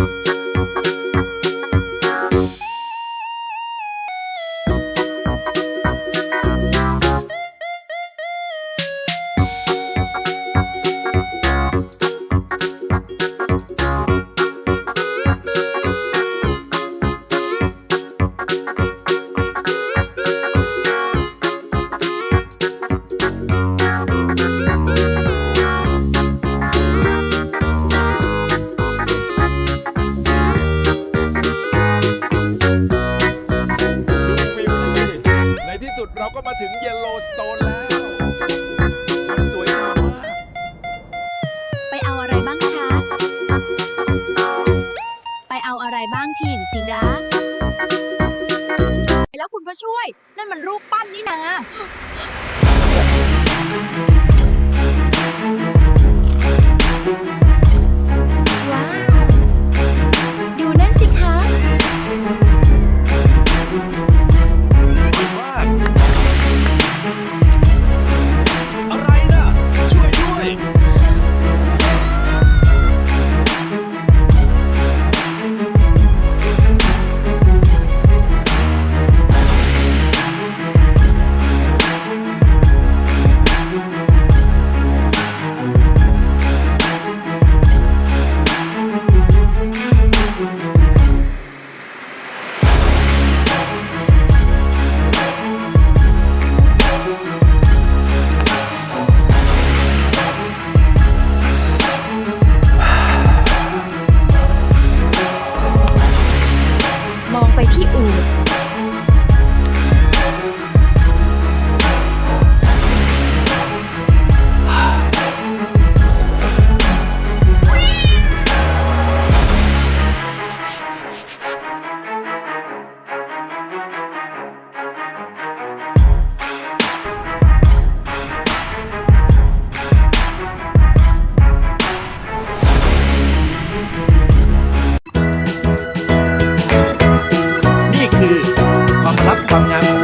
you มาถึงเยลโลสโตนแล้วสวยมาก ไปเอาอะไรบ้างคะ ไปเอาอะไรบ้างทีหญิงสีดา แล้วคุณพระช่วย นั่นมันรูปปั้นนี่นา ไปที่อู่ come, come.